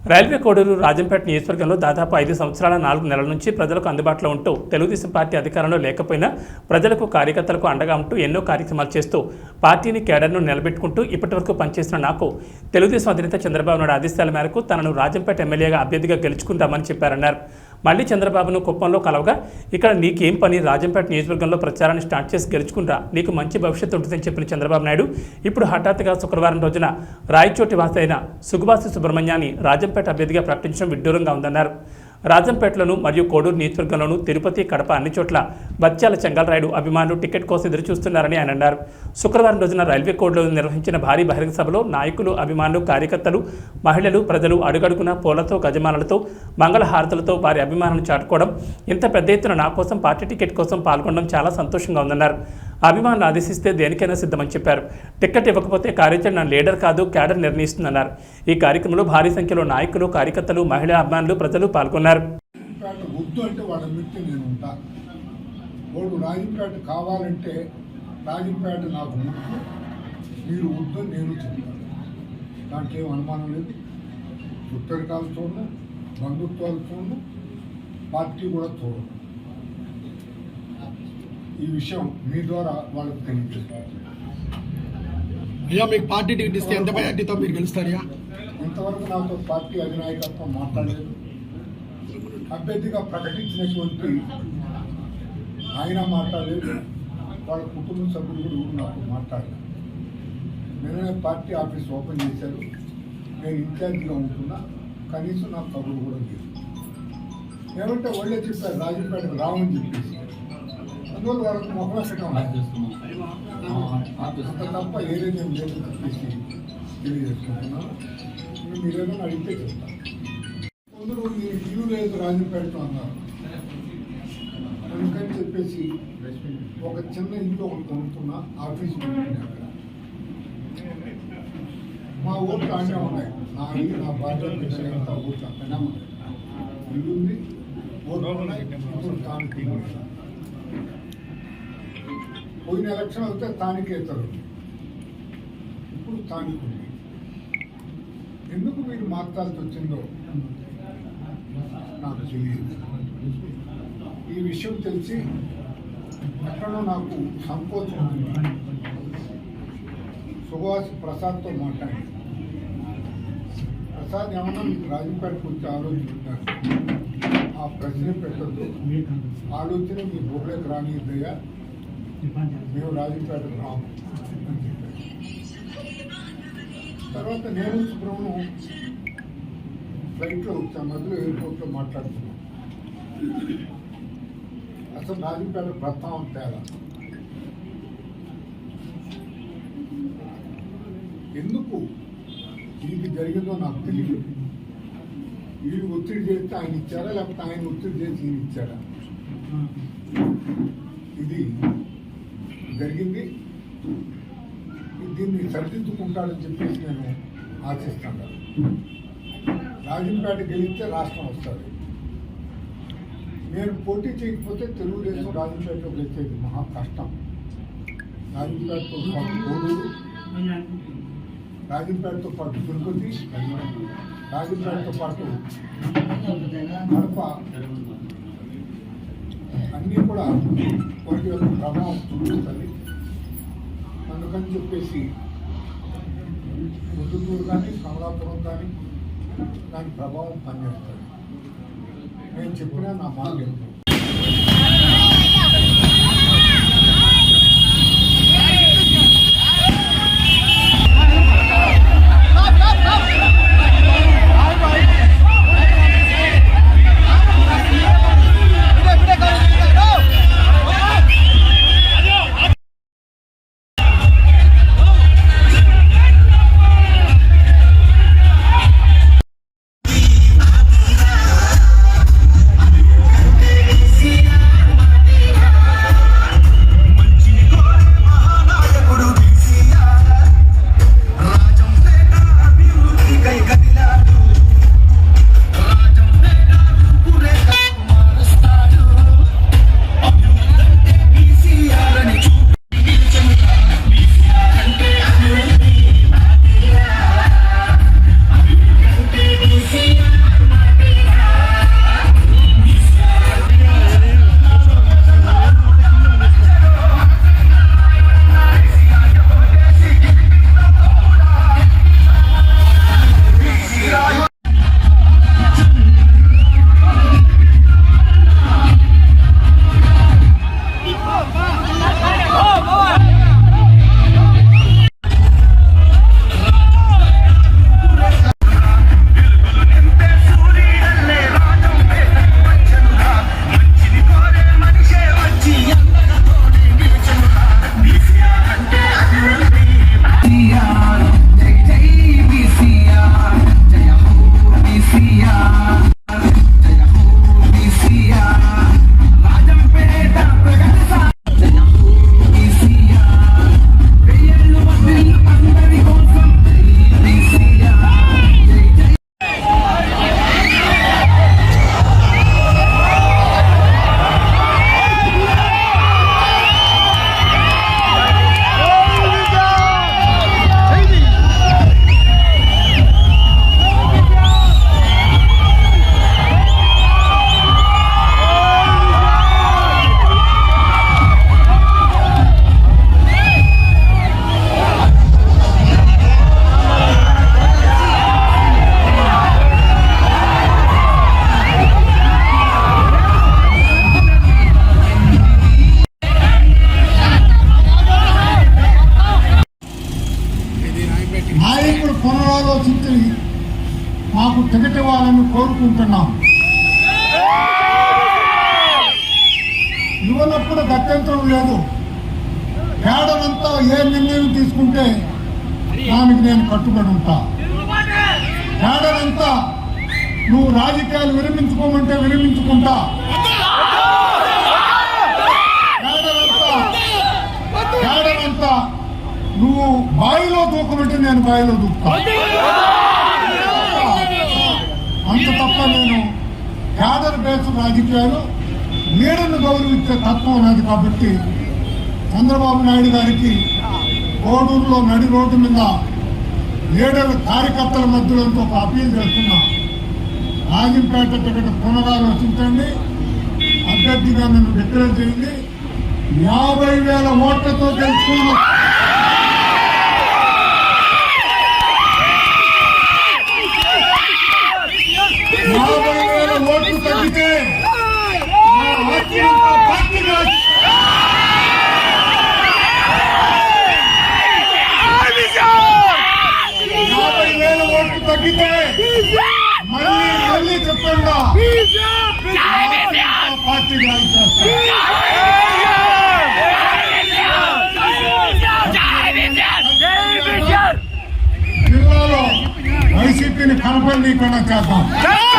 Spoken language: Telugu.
రైల్వే కోడూరు రాజంపేట నియోజకవర్గంలో దాదాపు ఐదు సంవత్సరాల నాలుగు నెలల నుంచి ప్రజలకు అందుబాటులో ఉంటూ తెలుగుదేశం పార్టీ అధికారంలో లేకపోయినా ప్రజలకు కార్యకర్తలకు అండగా ఉంటూ ఎన్నో కార్యక్రమాలు చేస్తూ పార్టీని కేడర్ను నిలబెట్టుకుంటూ ఇప్పటివరకు పనిచేసిన నాకు తెలుగుదేశం అధినేత చంద్రబాబు నాయుడు ఆదేశాల మేరకు తనను రాజంపేట ఎమ్మెల్యేగా అభ్యర్థిగా గెలుచుకుంటామని చెప్పారన్నారు. మళ్ళీ చంద్రబాబును కుప్పంలో కలవగా ఇక్కడ నీకేం పని? రాజంపేట నియోజకవర్గంలో ప్రచారాన్ని స్టార్ట్ చేసి గెలుచుకుంటా నీకు మంచి భవిష్యత్తు ఉంటుందని చెప్పిన చంద్రబాబు నాయుడు ఇప్పుడు హఠాత్తుగా శుక్రవారం రోజున రాయచోటి వాసి అయిన సుగుబాసి సుబ్రహ్మణ్యాన్ని రాజంపేట అభ్యర్థిగా ప్రకటించడం విడ్డూరంగా ఉందన్నారు. రాజంపేటలోను మరియు కోడూరు నియోజకవర్గంలోను తిరుపతి కడప అన్ని చోట్ల బత్యాల చెంగల్రాయుడు అభిమానులు టికెట్ కోసం ఎదురు చూస్తున్నారని ఆయన అన్నారు. శుక్రవారం రోజున రైల్వే కోడ్లో నిర్వహించిన భారీ బహిరంగ సభలో నాయకులు అభిమానులు కార్యకర్తలు మహిళలు ప్రజలు అడుగడుగున పూలతో గజమాలతో మంగళహారతులతో వారి అభిమానులను చాటుకోవడం ఇంత పెద్ద ఎత్తున నా కోసం పార్టీ టికెట్ కోసం పాల్గొనడం చాలా సంతోషంగా ఉందన్నారు. అభిమానులు ఆదేశిస్తే దేనికైనా సిద్ధమని చెప్పారు. టిక్కెట్ ఇవ్వకపోతే కార్యాచరణ లీడర్ కాదు క్యాడర్ నిర్ణయిస్తుందన్నారు. ఈ కార్యక్రమంలో భారీ సంఖ్యలో నాయకులు కార్యకర్తలు మహిళా అభిమానులు ప్రజలు పాల్గొన్నారు. రాజంపేట రాజంపేట కావాలంటే రాజంపేట నాకు ముక్కు మీరు వద్దు నేను చెప్తాను. దాంట్లో ఏం అనుమానం లేదు. చుట్టరికాలు చూడను బంధుత్వాలు చూడను పార్టీ కూడా చూడను ఈ విషయం మీ ద్వారా వాళ్ళకి తెలియజేస్తారు. అయ్యా మీకు పార్టీ టికెట్ ఇస్తే ఎంత మెజార్టీతో మీరు గెలుస్తారయ్యా? ఇంతవరకు నాతో పార్టీ అధినాయకత్వం మాట్లాడలేదు. అభ్యర్థిగా ప్రకటించినటువంటి ఆయన మాట్లాడలేదు. వాళ్ళ కుటుంబ సభ్యులు కూడా నాతో మాట్లాడలేదు. నిన్ననే పార్టీ ఆఫీస్ ఓపెన్ చేశారు. నేను ఇన్ఛార్జిగా ఉంటున్నా. కనీసం నాకు కబురు కూడా లేదు. ఏమంటే వాళ్ళే చెప్పారు రాజంపేటకు రావని చెప్పేసి. అందువల్ల వాళ్ళకి మొహం అంత తప్ప ఏదైతే లేదు చెప్పేసి తెలియజేసుకుంటున్నాను. మీరేదో అడిగితే చెప్తాను కొందరు మీరు ఇల్లు లేదు రాజంపేటలో అన్నారు. అందుకని చెప్పేసి ఒక చిన్న ఇల్లు ఒకటి కొనుక్కున్నా ఆఫీస్ అక్కడ. మా ఊర్లో అన్నీ ఉన్నాయి. నా ఇల్లు నా భార్య ఊర్లో అక్కడే ఉన్నాయి. ఇల్లు ఉంది ఊర్లో ఉన్నాయి. ఇప్పుడు పోయిన ఎలక్షన్ అయితే తానికేతరు ఇప్పుడు తానికి ఎందుకు మీరు మార్చాల్సి వచ్చిందో నాకు తెలియదు. ఈ విషయం తెలిసి ఎక్కడో నాకు సంకోచం ఉంది. సుభాష్ ప్రసాద్తో మాట్లాడి ప్రసాద్ ఏమన్నా మీకు రాజంపేట గురించి ఆలోచించారు ఆ ప్రశ్న పెట్టద్దు. ఆలోచన మీ బొబ్బలకు రానిద్దయ్యా మేము రాజంపేట రాము తర్వాత నేను సుబ్రహ్మణ్యం ఫ్లైట్లో వచ్చాం మధ్యలో ఎయిర్పోర్ట్లో మాట్లాడుతున్నాను అసలు రాజంపేట ప్రస్తావన తేడా? ఎందుకు ఇది జరిగిందో నాకు తెలియదు. వీడు ఒత్తిడి చేస్తే ఆయన ఇచ్చారా లేకపోతే ఆయన ఒత్తిడి చేసి ఈయన ఇచ్చారా ఇది జరిగింది. దీన్ని సరిదిద్దుకుంటాడని చెప్పేసి నేను ఆశిస్తాను. రాజంపేట గెలిస్తే రాష్ట్రం వస్తుంది. నేను పోటీ చేయకపోతే తెలుగుదేశం రాజంపేటలో గెలిచేది మహా కష్టం. రాజంపేటతో పాటు కోడూరు రాజంపేటతో పాటు తిరుపతి రాజంపేటతో పాటు కడప. అన్నీ కూడా వాటి యొక్క ప్రభావం చూపిస్తుంది అందుకని చెప్పేసి ముద్దుటూరు కానీ కమలాపురం కానీ దాని ప్రభావం పనిచేస్తుంది. నేను చెప్పినా నా మాట ఇవ్వనప్పుడు లేదు. కేడలంతా ఏ నిర్ణయం తీసుకుంటే దానికి నేను కట్టుబడి ఉంటా. కేడలంతా నువ్వు రాజకీయాలు విరమించుకోమంటే విరమించుకుంటా. పేదలంతా కేడలంతా నువ్వు బావిలో దూకమంటే నేను బావిలో దూకుతా. అంత తప్ప నేను క్యాడర్ బేసు రాజకీయాలు లీడర్ను గౌరవించే తత్వం ఉన్నది కాబట్టి చంద్రబాబు నాయుడు గారికి కోడూరులో నడి రోడ్డు మీద లీడర్ కార్యకర్తల మధ్యలో ఒక అప్పీల్ చేస్తున్నా. రాజంపేట టికెట్ పునరాలోచించండి. అభ్యర్థిగా నన్ను డిక్లేర్ చేయండి. యాభై వేల ఓట్లతో గెలుచుకున్నాం యాభై వేల ఓట్లు తగ్గితే నా ఆత్మీయత పార్టీగా యాభై వేల ఓట్లు తగ్గితే మళ్ళీ మళ్ళీ చెప్పండా పార్టీగా ఇచ్చేస్తా జిల్లాలో వైసీపీని చేద్దాం